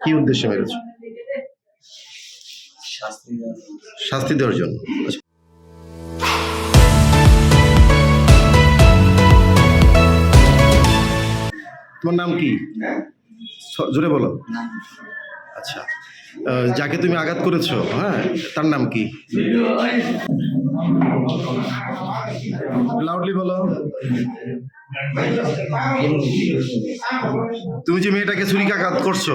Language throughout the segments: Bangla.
কি উদ্দেশ্যে মেরেছ শাস্তি দেওয়ার জন্য। তোমার নাম কি? জোরে বলো। আচ্ছা। যাকে তুমি আঘাত করেছ হ্যাঁ তার নাম কি? লাউডলি বলো। তুমি যে মেয়েটাকে ছুরিকাঘাত করছ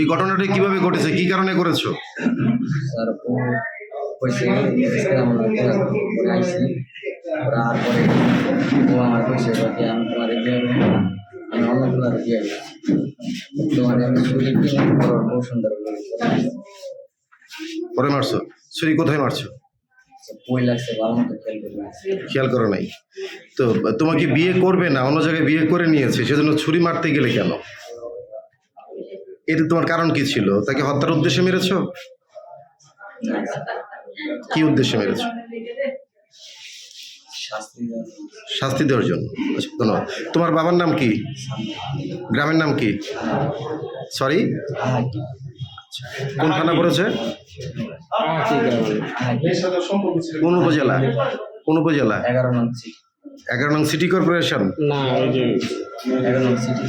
এই ঘটনাটা কীভাবে ঘটেছে? কি কারণে করেছ? ও কইছে আমরা আমি তোমার আমি অন্য তোমার দিয়ে তোমার আমি ছুরি কিনে বড় সুন্দর করে মারছো? ছুরি কোথায় মারছো? খেয়াল করো নাই। তো তোমাকে বিয়ে করবে না? অন্য জায়গায় বিয়ে করে নিয়েছে সেজন্য ছুরি মারতে গেলে কেন? এটা তোমার কারণ কি ছিল? তাকে হত্যার উদ্দেশ্যে মেরেছো? কি উদ্দেশ্যে মেরেছো? শাস্তি দেওয়ার জন্য। আচ্ছা ধন্যবাদ। তোমার বাবার নাম কি? গ্রামের নাম কি? সরি হ্যাঁ কোন থানা পড়েছে? হ্যাঁ কোন উপজেলা? কোন উপজেলা? এগারো নং সিটি। এগারো নং সিটি কর্পোরেশন? এগারো নং সিটি।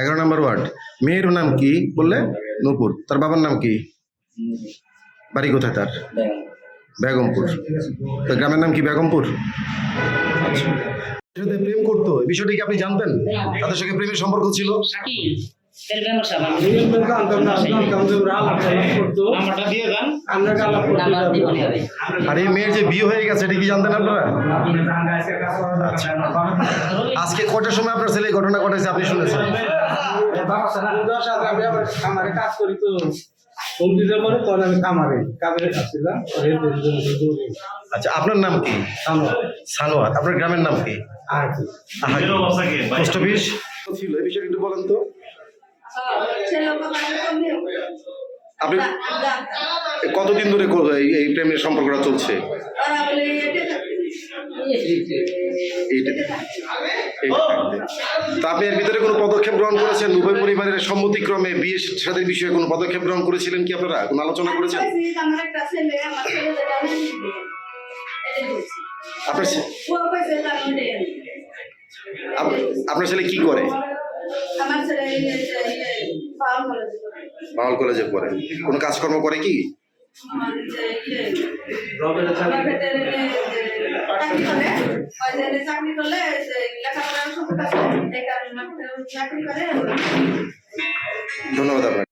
এগারো নম্বর ওয়ার্ড। মেয়ের নাম কি বললে? নূপুর। তার বাবার নাম কি? বাড়ি কোথায় তার? বেগমপুর। তো গ্রামের নাম কি বেগমপুর? আচ্ছা। সাথে প্রেম করতো। এই বিষয়টা কি আপনি জানতেন? তাদের সঙ্গে প্রেমের সম্পর্ক ছিল? আর এই মেয়ের যে বিয়ে হয়ে গেছে এটা কি জানতেন আপনারা? আচ্ছা। আজকে কটার সময় আপনার ছেলে ঘটনা ঘটেছে আপনি শুনেছেন? কাজ করি তো। আচ্ছা আপনার নাম কি? সানোয়ার। আপনার গ্রামের নাম কি? Post office? ছিল এই বিষয়টা একটু বলেন তো। আপনি কতদিন ধরে এই- প্রেমের সম্পর্কটা চলছে? এইটা আপনি এর ভিতরে কোনো পদক্ষেপ গ্রহণ করেছেন? উভয় পরিবারের সম্মতিক্রমে বিয়ে সাথে বিষয়ে কোনো পদক্ষেপ গ্রহণ করেছিলেন কি আপনারা? কোনো আলোচনা করেছেন? আপনার ছেলে কি করে? আমার ছেলে বাউল কলেজে পড়ে। কোনো কাজকর্ম করে কি? চাকরি। করলে লেখাপড়ার করে। ধন্যবাদ আপনার